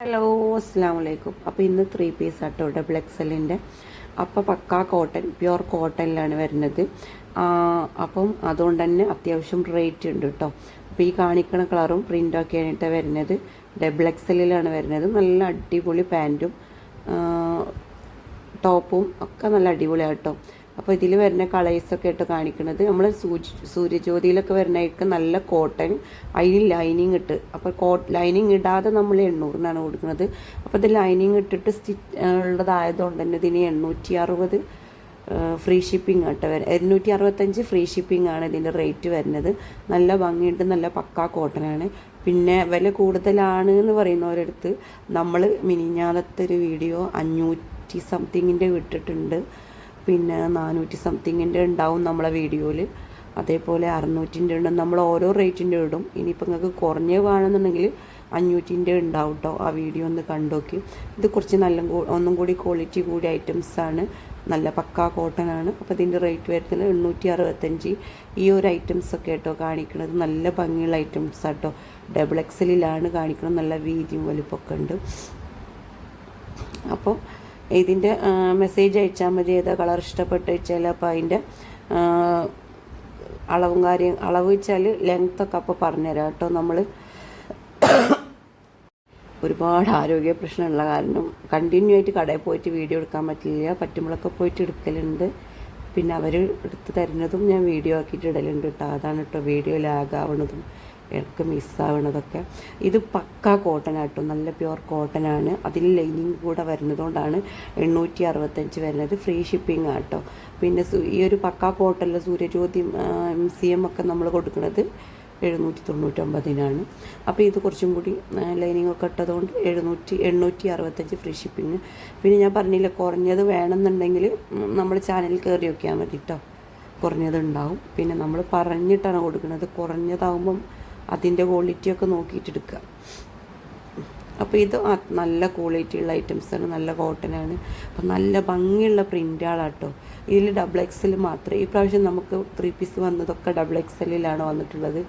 Hello അസ്സാം വലൈക്കും അപ്പോൾ ഇന്ന് ത്രീ പീസ് ആട്ടോ ഡബിൾ എക്സലിന്റെ അപ്പോൾ പക്കാ കോട്ടൺ പ്യുർ കോട്ടണിലാണ് വരുന്നത്. അപ്പം അതുകൊണ്ട് തന്നെ അത്യാവശ്യം റേറ്റ് ഉണ്ട് കേട്ടോ അപ്പോൾ ഈ കാണിക്കണ കളറും പ്രിന്റൊക്കെ ആയിട്ട് വരുന്നത്. ഡബിൾ എക്സലിലാണ് വരുന്നത്. നല്ല അടിപൊളി പാന്റും ടോപ്പും ഒക്കെ നല്ല അടിപൊളിയാണ് കേട്ടോ അപ്പോൾ ഇതിൽ വരുന്ന കളേഴ്സൊക്കെ ആയിട്ട് കാണിക്കുന്നത്. നമ്മൾ സൂര്യ സൂര്യജ്യോതിയിലൊക്കെ വരുന്നതായിരിക്കും നല്ല കോട്ടൺ അതിന് ലൈനിങ് ഇട്ട്. അപ്പോൾ കോട്ട് ലൈനിങ് ഇടാതെ നമ്മൾ എണ്ണൂറിനാണ് കൊടുക്കുന്നത്. അപ്പോൾ ഇത് ലൈനിങ് ഇട്ടിട്ട് സ്റ്റിച്ച് ഉള്ളതായതുകൊണ്ട് തന്നെ ഇതിന് എണ്ണൂറ്റി അറുപത് ഫ്രീ ഷിപ്പിംഗ് ആട്ടോ വരെ എണ്ണൂറ്റി അറുപത്തഞ്ച് ഫ്രീ ഷിപ്പിംഗ് ആണ് ഇതിന്റെ റേറ്റ് വരുന്നത്. നല്ല ഭംഗിയുണ്ട് നല്ല പക്കാ കോട്ടനാണ് പിന്നെ വില കൂടുതലാണ് എന്ന് പറയുന്നവരടുത്ത് നമ്മൾ മിനിഞ്ഞാലത്തെ ഒരു വീഡിയോ അഞ്ഞൂറ്റി സംതിങ്ങിന്റെ വിട്ടിട്ടുണ്ട്. പിന്നെ നാനൂറ്റി സംതിങ്ങിന്റെ ഉണ്ടാവും നമ്മളെ വീഡിയോയിൽ അതേപോലെ അറുന്നൂറ്റിന്റെ ഉണ്ട്. നമ്മൾ ഓരോ റേറ്റിന്റെ ഇടും. ഇനിയിപ്പോൾ നിങ്ങൾക്ക് കുറഞ്ഞ് വേണമെന്നുണ്ടെങ്കിൽ അഞ്ഞൂറ്റിന്റെ ഉണ്ടാവും കേട്ടോ ആ വീഡിയോ ഒന്ന് കണ്ടോക്കി. ഇത് കുറച്ച് നല്ല ഒന്നും കൂടി ക്വാളിറ്റി കൂടിയ ഐറ്റംസാണ്. നല്ല പക്ക കോട്ടൺ ആണ് അപ്പോൾ ഇതിന്റെ റേറ്റ് വരുന്നത് എണ്ണൂറ്റി അറുപത്തഞ്ച് ഈ ഒരു ഐറ്റംസ് ഒക്കെ കേട്ടോ കാണിക്കുന്നത് നല്ല ഭംഗിയുള്ള ഐറ്റംസ് ആട്ടോ ഡബിൾ എക്സലിലാണ് കാണിക്കുന്നത് നല്ല വീതിയും വലുപ്പമൊക്കെ ഉണ്ട്. അപ്പോൾ ഇതിന്റെ മെസ്സേജ് അയച്ചാൽ മതി. ഏതാ കളർ ഇഷ്ടപ്പെട്ട് വെച്ചാൽ അപ്പോൾ അതിന്റെ അളവും കാര്യം അളവ് വെച്ചാൽ ലെങ്ത്തൊക്കെ അപ്പോൾ പറഞ്ഞുതരാം കേട്ടോ നമ്മൾ ഒരുപാട് ആരോഗ്യ പ്രശ്നമുള്ള കാരണം കണ്ടിന്യൂ ആയിട്ട് കടയിൽ പോയിട്ട് വീഡിയോ എടുക്കാൻ പറ്റില്ല. പറ്റുമ്പോഴൊക്കെ പോയിട്ട് എടുക്കലുണ്ട്. പിന്നെ അവർ എടുത്ത് തരുന്നതും ഞാൻ വീഡിയോ ആക്കിയിട്ട് ഇടലുണ്ട് കേട്ടോ. അതാണ് കേട്ടോ വീഡിയോ ലാഗാവണതും ഇടയ്ക്ക് മിസ്സാവണതൊക്കെ. ഇത് പക്ക കോട്ടൺ ആട്ടോ നല്ല പ്യുവർ കോട്ടൺ ആണ് അതിൽ ലൈനിങ് കൂടെ വരുന്നതുകൊണ്ടാണ് എണ്ണൂറ്റി അറുപത്തഞ്ച് വരുന്നത്. ഫ്രീ ഷിപ്പിംഗ് ആട്ടോ. പിന്നെ ഈ ഒരു പക്ക കോട്ടണിൽ സൂര്യജ്യോതി എം സി എം ഒക്കെ നമ്മൾ കൊടുക്കുന്നത് എഴുന്നൂറ്റി തൊണ്ണൂറ്റൊമ്പതിനാണ് അപ്പോൾ ഇത് കുറച്ചും കൂടി ലൈനിങ് ഒക്കെ ഇട്ടതുകൊണ്ട് എഴുന്നൂറ്റി എണ്ണൂറ്റി അറുപത്തഞ്ച് ഫ്രീ ഷിപ്പിംഗ്. പിന്നെ ഞാൻ പറഞ്ഞില്ല കുറഞ്ഞത് വേണമെന്നുണ്ടെങ്കിൽ നമ്മൾ ചാനലിൽ കയറി നോക്കിയാൽ മതി കേട്ടോ കുറഞ്ഞത് ഉണ്ടാവും പിന്നെ നമ്മൾ പറഞ്ഞിട്ടാണ് കൊടുക്കുന്നത്. കുറഞ്ഞതാവുമ്പം അതിന്റെ ക്വാളിറ്റിയൊക്കെ നോക്കിയിട്ട് എടുക്കുക അപ്പോൾ ഇത് നല്ല ക്വാളിറ്റിയുള്ള ഐറ്റംസാണ് നല്ല കോട്ടനാണ് അപ്പം നല്ല ഭംഗിയുള്ള പ്രിന്റുകളാട്ടോ ഇതിൽ ഡബിൾ എക്സൽ മാത്രമേ ഈ പ്രാവശ്യം നമുക്ക് ത്രീ പീസ് വന്നതൊക്കെ ഡബിൾ എക്സലിലാണ് വന്നിട്ടുള്ളത്.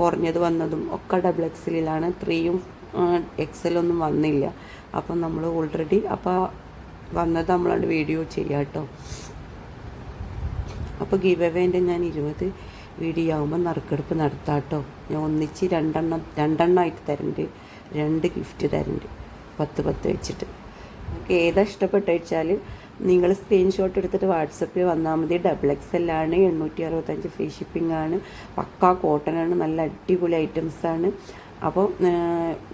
കുറഞ്ഞത് വന്നതും ഒക്കെ ഡബിൾ എക്സലിലാണ് ത്രീയും എക്സലൊന്നും വന്നില്ല. അപ്പം നമ്മൾ ഓൾറെഡി അപ്പോൾ വന്നത് നമ്മളാണ് വീഡിയോ ചെയ്യാം കേട്ടോ അപ്പോൾ ഗീവ് അവേന്റെ ഞാൻ ഇരുപത് വീഡിയോ ആകുമ്പോൾ നറുക്കെടുപ്പ് നടത്താട്ടോ. ഞാൻ ഒന്നിച്ച് രണ്ടെണ്ണം രണ്ടെണ്ണമായിട്ട് തരുന്നുണ്ട് രണ്ട് ഗിഫ്റ്റ് തരുന്നുണ്ട് പത്ത് പത്ത് വെച്ചിട്ട്. നിങ്ങൾക്ക് ഏതാ ഇഷ്ടപ്പെട്ട വെച്ചാൽ നിങ്ങൾ സ്ക്രീൻഷോട്ട് എടുത്തിട്ട് വാട്സപ്പിൽ വന്നാൽ മതി. ഡബിൾ എക്സ് എൽ ആണ് എണ്ണൂറ്റി അറുപത്തഞ്ച് ഫ്രീ ഷിപ്പിംഗ് ആണ്. പക്കാ കോട്ടൺ ആണ് നല്ല അടിപൊളി ഐറ്റംസ് ആണ്. അപ്പോൾ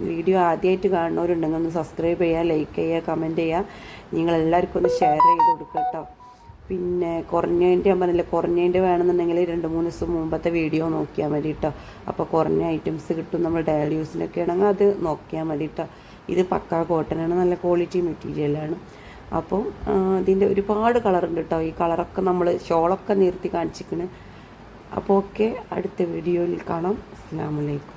വീഡിയോ ആദ്യമായിട്ട് കാണുന്നവരുണ്ടെങ്കിൽ ഒന്ന് സബ്സ്ക്രൈബ് ചെയ്യുക ലൈക്ക് ചെയ്യുക കമന്റ് ചെയ്യുക നിങ്ങളെല്ലാവർക്കും ഒന്ന് ഷെയർ ചെയ്ത് കൊടുക്കുക കേട്ടോ. പിന്നെ കുറഞ്ഞതിന്റെ ഞാൻ പറഞ്ഞില്ല കുറഞ്ഞതിന്റെ വേണമെന്നുണ്ടെങ്കിൽ രണ്ട് മൂന്ന് ദിവസം മുമ്പത്തെ വീഡിയോ നോക്കിയാൽ മതി കേട്ടോ അപ്പോൾ കുറഞ്ഞ ഐറ്റംസ് കിട്ടും നമ്മൾ ഡയൽ യൂസിനൊക്കെ ആണെങ്കിൽ അത് നോക്കിയാൽ മതി കേട്ടോ ഇത് പക്കാ കോട്ടനാണ് നല്ല ക്വാളിറ്റി മെറ്റീരിയലാണ് അപ്പോൾ ഇതിന്റെ ഒരുപാട് കളറുണ്ട് കേട്ടോ ഈ കളറൊക്കെ നമ്മൾ ഷോളൊക്കെ നിർത്തി കാണിച്ചിരിക്കണ്. അപ്പോൾ ഓക്കെ അടുത്ത വീഡിയോയിൽ കാണാം. അസ്സാം വലൈക്കും